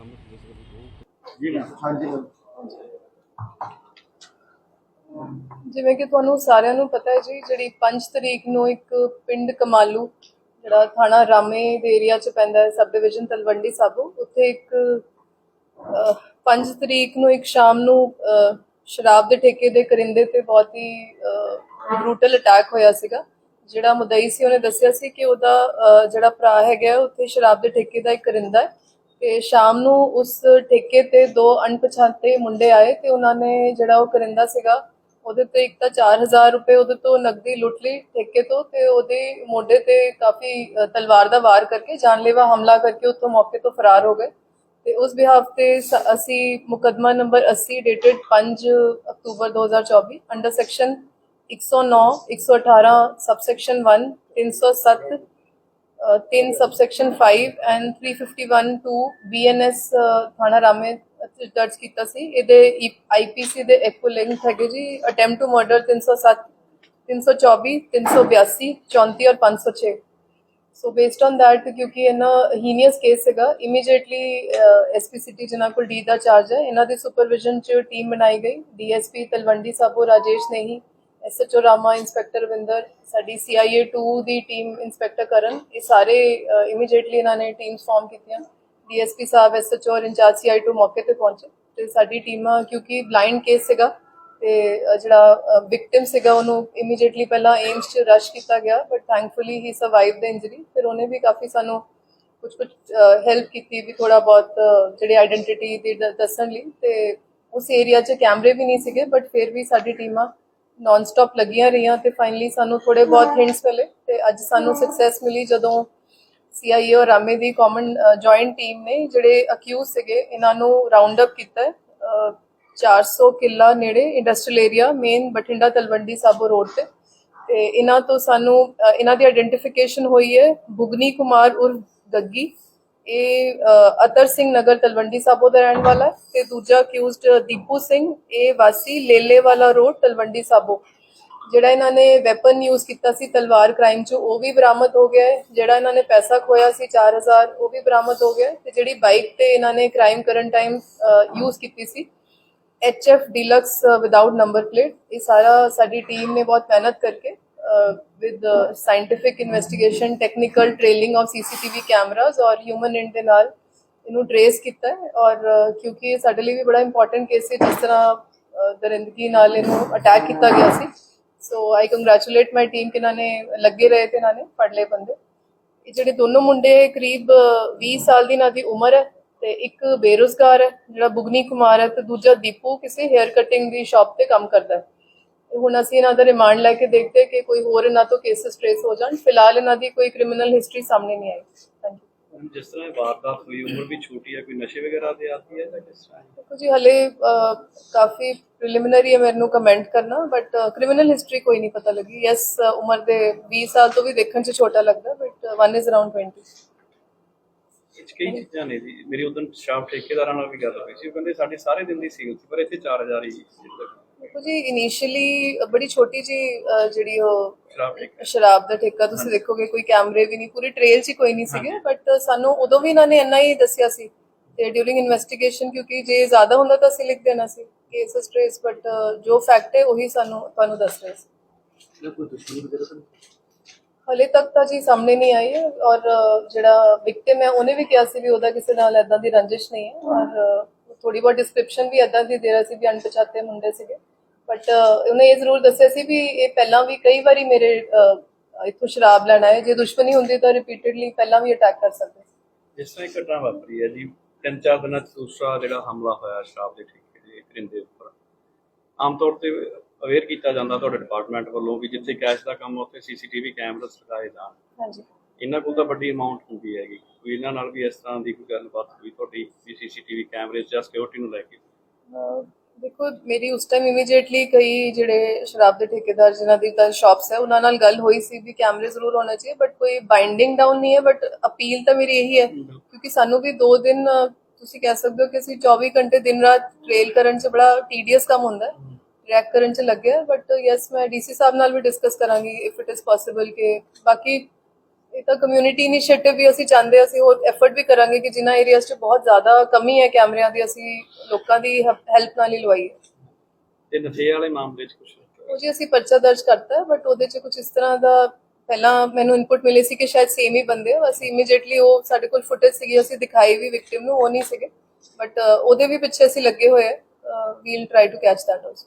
ਸਾਹਮਣੇ ਜੀ। ਹਾਂਜੀ ਮੈਮ ਜਿਵੇਂ ਕਿ ਤੁਹਾਨੂੰ ਸਾਰਿਆਂ ਨੂੰ ਪਤਾ ਹੈ ਜੀ ਜਿਹੜੀ 5 ਤਰੀਕ ਨੂੰ ਇੱਕ ਪਿੰਡ ਕਮਾਲੂ ਜਿਹੜਾ ਥਾਣਾ ਰਾਮੇ ਦੇ ਏਰੀਆ ਚ ਪੈਂਦਾ ਹੈ ਸਬ ਡਿਵੀਜ਼ਨ ਤਲਵੰਡੀ ਸਾਬੋ ਉੱਥੇ ਇੱਕ 5 ਤਰੀਕ ਨੂੰ ਇੱਕ ਸ਼ਾਮ ਨੂੰ ਸ਼ਰਾਬ ਦੇ ਠੇਕੇ ਦੇ ਕਰਿੰਦੇ ਤੇ ਬਹੁਤ ਹੀ ਬਰੂਟਲ ਅਟੈਕ ਹੋਇਆ ਸੀਗਾ। ਜਿਹੜਾ ਮੁਦਈ ਸੀ ਉਹਨੇ ਦੱਸਿਆ ਸੀ ਕਿ ਉਹਦਾ ਜਿਹੜਾ ਭਰਾ ਹੈਗਾ ਉੱਥੇ ਸ਼ਰਾਬ ਦੇ ਠੇਕੇ ਦਾ ਇੱਕ ਕਰਿੰਦਾ ਹੈ। ਤੇ ਸ਼ਾਮ ਨੂੰ ਉਸ ਠੇਕੇ ਤੇ ਦੋ ਅਣਪਛਾਤੇ ਮੁੰਡੇ ਆਏ ਤੇ ਉਹਨਾਂ ਨੇ ਜਿਹੜਾ ਉਹ ਕਰਿੰਦਾ ਸੀਗਾ ਉਹਦੇ ਤੇ ਇੱਕ ਤਾਂ 4000 ਰੁਪਏ ਉਹਦੇ ਤੋਂ ਨਕਦੀ ਲੁੱਟ ਲਈ ਠੇਕੇ ਤੋਂ ਤੇ ਉਹਦੇ ਮੋਢੇ ਤੇ ਕਾਫੀ ਤਲਵਾਰ ਦਾ ਵਾਰ ਕਰਕੇ ਜਾਨਲੇਵਾ ਹਮਲਾ ਕਰਕੇ ਉੱਥੋਂ ਮੌਕੇ ਤੋਂ ਫਰਾਰ ਹੋ ਗਏ। ਤੇ ਉਸ ਬਿਹਾਫ ਤੇ ਸ- ਅਸੀਂ ਮੁਕਦਮਾ number 80 dated 5 October 2024 under section 109 118 subsection 1 307 uh, 3 subsection 5 and 351 to BNS ਥਾਣਾ ਰਾਮੇ ਦਰਜ ਕੀਤਾ ਸੀ। ਇਹਦੇ e- ਆਈਪੀਸੀ ਦੇ ਇਕੋ ਲਿੰਕ ਹੈਗੇ ਜੀ। ਅਟੈਂਪਟ ਟੂ ਮਰਡਰ 307 324 382 34 ਔਰ 506 ਸੋ ਬੇਸਡ ਔਨ that, ਕਿਉਂਕਿ ਇਹਨਾਂ ਹੀਨੀਅਸ ਕੇਸ ਹੈਗਾ ਇਮੀਡੀਏਟਲੀ ਐਸਪੀਸੀਟੀ ਜਿਨ੍ਹਾਂ ਕੋਲ ਡੀ ਦਾ ਚਾਰਜ ਹੈ, ਇਹਨਾਂ ਦੀ ਸੁਪਰਵਿਜ਼ਨ ਚ ਟੀਮ ਬਣਾਈ ਗਈ। DSP Talwandi Sabo, Rajesh Nehi SHO Rama inspector Vinder ਸਾਡੀ ਸੀਆਈਏ 2 ਦੀ ਟੀਮ ਇੰਸਪੈਕਟਰ ਕਰਨ ਇਹ ਸਾਰੇ ਇਮੀਡੀਏਟਲੀ ਇਹਨਾਂ ਨੇ ਟੀਮਸ ਫਾਰਮ ਕੀਤੀਆਂ। ਡੀਐਸਪੀ ਸਾਹਿਬ ਐਸਐਚਓ ਔਰ ਇੰਚਾਰਜ ਸੀਆਈ 2 ਮੌਕੇ ਤੇ ਪਹੁੰਚੇ। ਤੇ ਸਾਡੀ ਟੀਮਾਂ ਕਿਉਂਕਿ ਬਲਾਈਂਡ ਕੇਸ ਸੀਗਾ ਤੇ ਜਿਹੜਾ ਵਿਕਟਿਮ ਸੀਗਾ ਉਹਨੂੰ ਇਮੀਡੀਏਟਲੀ ਪਹਿਲਾਂ ਏਮਸ ਚ ਰਸ਼ ਕੀਤਾ ਗਿਆ ਬਟ ਥੈਂਕਫੁਲੀ ਹੀ ਸਰਵਾਈਵ ਦ ਇੰਜਰੀ ਫਿਰ ਉਹਨੇ ਵੀ ਕਾਫੀ ਸਾਨੂੰ ਕੁਝ ਕੁਝ ਹੈਲਪ ਕੀਤੀ ਵੀ ਥੋੜਾ ਬਹੁਤ ਅ, ਜਿਹੜੀ ਆਇਡੈਂਟੀਟੀ ਦੀ ਦੱਸਣ ਲਈ। ਤੇ ਉਸ ਏਰੀਆ 'ਚ ਕੈਮਰੇ ਵੀ ਨਹੀਂ ਸੀਗੇ ਬਟ ਫਿਰ ਵੀ ਸਾਡੀ ਟੀਮਾਂ ਨਾਨ ਸਟਾਪ ਲੱਗੀਆਂ ਰਹੀਆਂ ਤੇ ਫਾਈਨਲੀ ਸਾਨੂੰ ਥੋੜੇ ਬਹੁਤ ਹਿੰਟਸ ਮਿਲੇ ਤੇ ਅੱਜ ਸਾਨੂੰ ਸਕਸੈਸ ਮਿਲੀ ਜਦੋਂ ਸੀਆਈਏ ਔਰ ਰਾਮੇ ਦੀ ਕਾਮਨ ਜੁਆਇੰਟ ਟੀਮ ਨੇ ਜਿਹੜੇ ਅਕਿਊਜ਼ ਸੀਗੇ ਇਹਨਾਂ ਨੂੰ ਰਾਉਂਡ ਅਪ ਕੀਤਾ ਹੈ ਅ, 400 ਕਿੱਲਾ ਨੇੜੇ industrial area main Bathinda Talwandi Sabo road ਤੇ। ਤੇ ਇਹਨਾਂ ਤੋਂ ਸਾਨੂੰ ਇਹਨਾਂ ਦੀ ਆਇਡੈਂਟੀਫਿਕੇਸ਼ਨ ਹੋਈ ਹੈ ਬੁਗਨੀ ਕੁਮਾਰ ਉਰ ਗੱਗੀ। ਇਹ ਅਤਰ ਸਿੰਘ ਨਗਰ ਤਲਵੰਡੀ ਸਾਬੋ ਦਾ ਰਹਿਣ ਵਾਲਾ ਹੈ ਤੇ ਦੂਜਾ ਅਕਿਊਜ਼ਡ ਦੀਪੂ ਸਿੰਘ, ਇਹ ਵਾਸੀ ਲੇਲੇ ਵਾਲਾ ਰੋਡ ਤਲਵੰਡੀ ਸਾਬੋ। ਜਿਹੜਾ ਇਹਨਾਂ ਨੇ ਵੈਪਨ ਯੂਜ਼ ਕੀਤਾ ਸੀ ਤਲਵਾਰ ਕ੍ਰਾਈਮ 'ਚ, ਉਹ ਵੀ ਬਰਾਮਦ ਹੋ ਗਿਆ ਹੈ। ਜਿਹੜਾ ਇਹਨਾਂ ਨੇ ਪੈਸਾ ਖੋਇਆ ਸੀ 4000 ਉਹ ਵੀ ਬਰਾਮਦ ਹੋ ਗਿਆ ਹੈ। ਤੇ ਜਿਹੜੀ ਬਾਈਕ ਤੇ ਇਹਨਾਂ ਨੇ ਕ੍ਰਾਈਮ ਕਰਨ ਟਾਈਮ ਯੂਜ਼ ਕੀਤੀ ਸੀ HF deluxe without number plate ਇਹ ਸਾਰਾ ਸਾਡੀ ਟੀਮ ਨੇ ਬਹੁਤ ਮਿਹਨਤ ਕਰਕੇ with scientific investigation technical trailing of CCTV cameras ਔਰ ਹਿਊਮਨ ਇੰਟ ਦੇ ਨਾਲ ਇਹਨੂੰ ਟ੍ਰੇਸ ਕੀਤਾ ਹੈ ਔਰ ਕਿਉਂਕਿ ਇਹ ਸਾਡੇ ਲਈ ਵੀ ਬੜਾ ਇੰਪੋਰਟੈਂਟ ਕੇਸ ਹੈ ਜਿਸ ਤਰ੍ਹਾਂ ਦਰਿੰਦਗੀ ਨਾਲ ਇਹਨੂੰ ਅਟੈਕ ਕੀਤਾ ਗਿਆ ਸੀ ਸੋ ਆਈ ਕੰਗ੍ਰੈਚੁਲੇਟ ਮਾਈ ਟੀਮ ਕਿ ਇਹਨਾਂ ਨੇ ਲੱਗੇ ਰਹੇ ਤੇ ਇਹਨਾਂ ਨੇ ਫੜ ਲਏ ਬੰਦੇ ਇਹ ਜਿਹੜੇ ਦੋਨੋਂ ਮੁੰਡੇ ਕਰੀਬ ਅ, 20 ਸਾਲ ਦੀ ਇਹਨਾਂ ਦੀ ਉਮਰ ਹੈ ਤੇ ਇੱਕ ਬੇਰੁਜ਼ਗਾਰ ਹੈ ਜਿਹੜਾ ਬੁਗਨੀ ਕੁਮਾਰ ਹੈ ਤੇ ਦੂਜਾ ਦੀਪੂ ਕਿਸੇ ਹੇਅਰ ਕਟਿੰਗ ਦੀ ਸ਼ਾਪ ਤੇ ਕੰਮ ਕਰਦਾ ਹੈ ਹੁਣ ਅਸੀਂ ਇਹਨਾਂ ਦਾ ਰਿਮਾਂਡ ਲੈ ਕੇ ਦੇਖਦੇ ਕਿ ਕੋਈ ਹੋਰ ਇਹਨਾਂ ਤੋਂ ਕੇਸਸ ਟ੍ਰੇਸ ਹੋ ਜਾਣ। ਫਿਲਹਾਲ ਇਹਨਾਂ ਦੀ ਕੋਈ ਕ੍ਰਿਮੀਨਲ ਹਿਸਟਰੀ ਸਾਹਮਣੇ ਨਹੀਂ ਆਈ। ਥੈਂਕ ਯੂ ਜਿਸ ਤਰ੍ਹਾਂ ਇਹ ਵਾਰਦਾਤ ਹੋਈ ਉਮਰ ਵੀ ਛੋਟੀ ਹੈ ਕੋਈ ਨਸ਼ੇ ਵਗੈਰਾ ਦੇ ਆਦੀ ਹੈ ਜਾਂ ਕਿਸ ਤਰ੍ਹਾਂ? ਦੇਖੋ ਜੀ ਹਲੇ ਕਾਫੀ ਪ੍ਰੀਲਿਮਿਨਰੀ ਹੈ ਮੈਨੂੰ ਕਮੈਂਟ ਕਰਨਾ ਬਟ ਕ੍ਰਿਮੀਨਲ ਹਿਸਟਰੀ ਕੋਈ ਨਹੀਂ ਪਤਾ ਲੱਗੀ। ਯੈਸ ਉਮਰ ਦੇ 20 ਸਾਲ ਤੋਂ ਵੀ ਦੇਖਣ 'ਚ ਛੋਟਾ ਲੱਗਦਾ ਬਟ ਵਨ ਇਜ਼ ਅਰਾਊਂਡ 20 ਇਹ ਕਈ ਚੀਜ਼ਾਂ ਨੇ ਜੀ। ਮੇਰੀ ਉਦੋਂ ਸ਼ਾਪ ਠੇਕੇਦਾਰਾਂ ਨਾਲ ਵੀ ਗੱਲ ਹੋਈ ਸੀ। ਉਹ ਕਹਿੰਦੇ ਸਾਡੇ ਸਾਰੇ ਦਿਨ ਦੀ ਸੀਲ ਸੀ ਪਰ ਇੱਥੇ 4000 ਹੀ ਦੇਖੋ ਜੀ ਇਨੀਸ਼ੀਅਲੀ ਬੜੀ ਛੋਟੀ ਜੀ ਜਿਹੜੀ ਉਹ ਸ਼ਰਾਬ ਦਾ ਠੇਕਾ ਤੁਸੀਂ ਦੇਖੋਗੇ ਕੋਈ ਕੈਮਰੇ ਵੀ ਨਹੀਂ ਪੂਰੀ ਟ੍ਰੇਲ 'ਚ ਹੀ ਕੋਈ ਨਹੀਂ ਸੀਗੇ ਬਟ ਸਾਨੂੰ ਉਦੋਂ ਵੀ ਇਹਨਾਂ ਨੇ ਇੰਨਾ ਹੀ ਦੱਸਿਆ ਸੀ ਤੇ ਡਿਊਰਿੰਗ ਇਨਵੈਸਟੀਗੇਸ਼ਨ ਕਿਉਂਕਿ ਜੇ ਜ਼ਿਆਦਾ ਹੁੰਦਾ ਤਾਂ ਅਸੀਂ ਲਿਖ ਦੇਣਾ ਸੀ ਕੇਸਸ ਟ੍ਰੇਸ ਬਟ ਜੋ ਫੈਕਟ ਹੈ ਉਹੀ ਸਾਨੂੰ ਤੁਹਾਨੂੰ ਦੱਸ ਰਹੇ ਸੀ। ਇਹ ਕੋਈ ਦੁਸ਼ਮਣੀ ਵਗੈਰਾ ਤਾਂ ਨਹੀਂ? ਹਲੇ ਤੱਕ ਤਾਂ ਜੀ ਸਾਹਮਣੇ ਨਹੀਂ ਆਈ ਹੈ ਔਰ ਜਿਹੜਾ ਵਿਕਟਿਮ ਹੈ ਉਹਨੇ ਵੀ ਕਿਹਾ ਸੀ ਵੀ ਉਹਦਾ ਕਿਸੇ ਨਾਲ ਐਦਾਂ ਦੀ ਰੰਜਿਸ਼ ਨਹੀਂ ਹੈ ਔਰ ਥੋੜੀ ਬਹੁਤ ਡਿਸਕ੍ਰਿਪਸ਼ਨ ਵੀ ਐਦਾਂ ਦੀ ਦੇ ਰਿਹਾ ਸੀ ਵੀ ਅਣਪਛਾਤੇ ਮੁੰਡੇ ਸੀਗੇ। ਬਟ ਉਹਨੇ ਇਹ ਜ਼ਰੂਰ ਦੱਸਿਆ ਸੀ ਵੀ ਇਹ ਪਹਿਲਾਂ ਵੀ ਕਈ ਵਾਰੀ ਮੇਰੇ ਇੱਥੋਂ ਸ਼ਰਾਬ ਲੈਣ ਆਏ। ਜੇ ਦੁਸ਼ਮਣੀ ਹੁੰਦੀ ਤਾਂ ਰਿਪੀਟਡਲੀ ਪਹਿਲਾਂ ਵੀ ਅਟੈਕ ਕਰ ਸਕਦੇ। ਜਿਸ ਤਰ੍ਹਾਂ ਇੱਕ ਘਟਨਾ ਵਾਪਰੀ ਹੈ ਜੀ ਤਿੰਨ ਚਾਰ ਦਿਨਾਂ 'ਚ ਦੂਸਰਾ ਜਿਹੜਾ ਹਮਲਾ ਹੋਇਆ ਸ਼ਰਾਬ ਦੇ ਠੇਕੇ ਦੇ ਕਰਿੰਦੇ ਉੱਪਰ। ਆਮ ਤੌਰ ਤੇ ਅਵੇਅਰ ਕੀਤਾ ਜਾਂਦਾ ਤੁਹਾਡੇ ਡਿਪਾਰਟਮੈਂਟ ਵੱਲੋਂ ਵੀ ਜਿੱਥੇ ਕੈਸ਼ ਦਾ ਕੰਮ ਉੱਥੇ ਸੀਸੀਟੀਵੀ ਕੈਮਰਾਸ ਲਗਾਏ ਜਾਣ। ਹਾਂਜੀ। ਇਹਨਾਂ ਕੋਲ ਤਾਂ ਵੱਡੀ ਅਮਾਉਂਟ ਹੁੰਦੀ ਹੈਗੀ। ਕੋਈ ਇਹਨਾਂ ਨਾਲ ਵੀ ਇਸ ਤਰ੍ਹਾਂ ਦੀ ਕੋਈ ਗੱਲਬਾਤ ਹੋਈ ਤੁਹਾਡੀ ਸੀਸੀਟੀਵੀ ਕੈਮਰੇ ਜਾਂ ਸਿਕਿਉਰਿਟੀ ਨੂੰ ਲੈ ਕੇ? ਦੇਖੋ ਮੇਰੀ ਉਸ ਟਾਈਮ ਇਮੀਡੀਏਟਲੀ ਕਈ ਜਿਹੜੇ ਸ਼ਰਾਬ ਦੇ ਠੇਕੇਦਾਰ ਜਿਨ੍ਹਾਂ ਦੀ ਕੱਲ ਸ਼ਾਪਸ ਹੈ ਉਹਨਾਂ ਨਾਲ ਗੱਲ ਹੋਈ ਸੀ ਵੀ ਕੈਮਰੇ ਜ਼ਰੂਰ ਹੋਣਾ ਚਾਹੀਏ ਬਟ ਕੋਈ ਬਾਈਂਡਿੰਗ ਡਾਊਨ ਨਹੀਂ ਹੈ ਬਟ ਅਪੀਲ ਤਾਂ ਮੇਰੀ ਇਹੀ ਹੈ ਕਿਉਂਕਿ ਸਾਨੂੰ ਵੀ 2 ਦਿਨ ਤੁਸੀਂ ਕਹਿ ਸਕਦੇ ਹੋ ਕਿ ਅਸੀਂ 24 ਘੰਟੇ ਦਿਨ ਰਾਤ ਟ੍ਰੇਲ ਕਰਨ 'ਚ ਬੜਾ ਟੀਡੀਅਸ ਕੰਮ ਹੁੰਦਾ ਹੈ ਟਰੈਕ ਕਰਨ 'ਚ ਲੱਗਿਆ ਬਟ ਯੈਸ ਮੈਂ ਡੀਸੀ ਸਾਹਿਬ ਨਾਲ ਵੀ ਡਿਸਕਸ ਕਰਾਂਗੀ ਇਫ ਇਟ ਇਜ਼ ਪੋਸੀਬਲ ਕਿ ਬਾਕੀ ਇਹ ਤਾਂ ਕਮਿਊਨਿਟੀ ਇਨੀਸ਼ੀਏਟਿਵ ਵੀ ਅਸੀਂ ਚਾਹੁੰਦੇ ਅਸੀਂ ਹੋਰ ਐਫਰਟ ਵੀ ਕਰਾਂਗੇ ਕਿ ਜਿਨ੍ਹਾਂ ਏਰੀਆਜ਼ 'ਚ ਬਹੁਤ ਜ਼ਿਆਦਾ ਕਮੀ ਹੈ ਕੈਮਰਿਆਂ ਦੀ ਅਸੀਂ ਲੋਕਾਂ ਦੀ ਹੈਲਪ ਨਾਲ ਹੀ ਲਵਾਈਏ ਤੇ ਨਸ਼ੇ ਵਾਲੇ ਮਾਮਲੇ 'ਚ ਕੁਝ ਉਹ ਜੀ ਅਸੀਂ ਪਰਚਾ ਦਰਜ ਕਰਤਾ ਬਟ ਉਹਦੇ 'ਚ ਕੁਝ ਇਸ ਤਰ੍ਹਾਂ ਦਾ ਪਹਿਲਾਂ ਮੈਨੂੰ ਇਨਪੁਟ ਮਿਲੀ ਸੀ ਕਿ ਸ਼ਾਇਦ ਸੇਮ ਹੀ ਬੰਦੇ ਆ ਅਸੀਂ ਇਮੀਡੀਏਟਲੀ ਉਹ ਸਾਡੇ ਕੋਲ ਫੁਟੇਜ ਸੀਗੀ ਅਸੀਂ ਦਿਖਾਈ ਵੀ ਵਿਕਟਿਮ ਨੂੰ ਉਹ ਨਹੀਂ ਸੀਗੇ ਬਟ ਉਹਦੇ ਵੀ ਪਿੱਛੇ ਅਸੀਂ ਲੱਗੇ ਹੋਏ ਆ we'll try to catch that also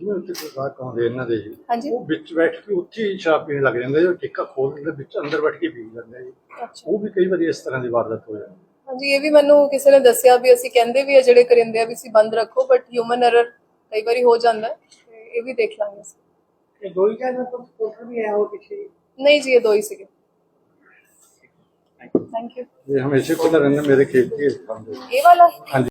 ਜਿਵੇਂ ਉੱਥੇ ਕੋਈ ਬਾਤ ਆਉਂਦੇ ਇਹਨਾਂ ਦੇ ਜੀ ਹਾਂਜੀ। ਉਹ ਵਿੱਚ ਬੈਠ ਕੇ ਉੱਥੇ ਹੀ ਸ਼ਰਾਬ ਪੀਣ ਲੱਗ ਜਾਂਦੇ ਜੋ ਟਿੱਕਾ ਖੋਲ ਦਿੰਦੇ ਵਿੱਚ ਅੰਦਰ ਬੈਠ ਕੇ ਪੀ ਜਾਂਦੇ ਜੀ। ਅੱਛਾ। ਉਹ ਵੀ ਕਈ ਵਾਰੀ ਇਸ ਤਰ੍ਹਾਂ ਦੀ ਵਾਰਦਾਤ ਹੋ ਜਾਂਦੀ। ਹਾਂਜੀ ਇਹ ਵੀ ਮੈਨੂੰ ਕਿਸੇ ਨੇ ਦੱਸਿਆ ਵੀ ਅਸੀਂ ਕਹਿੰਦੇ ਵੀ ਆ ਜਿਹੜੇ ਕਰਿੰਦੇ ਆ ਵੀ ਅਸੀਂ ਬੰਦ ਰੱਖੋ ਬਟ ਹਿਊਮਨ ਐਰਰ ਕਈ ਵਾਰੀ ਹੋ ਜਾਂਦਾ ਹੈ ਤੇ ਇਹ ਵੀ ਦੇਖ ਲਾਂਗੇ ਅਸੀਂ। ਇਹ ਦੋ ਹੀ ਕਹਿੰਦੇ ਪਰ ਸਪੋਰਟਰ ਵੀ ਆਇਆ ਉਹ ਪਿੱਛੇ ਨਹੀਂ ਜੀ ਇਹ ਦੋ ਹੀ ਸੀਗੇ। ਥੈਂਕ ਯੂ ਇਹ ਹਮੇਸ਼ਾ ਕੋਲ ਰਹਿੰਦੇ ਮੇਰੇ ਖੇਤ ਦੀ ਇਹ ਕੰਮ ਦੇ। ਇਹ ਵਾਲਾ? ਹਾਂਜੀ।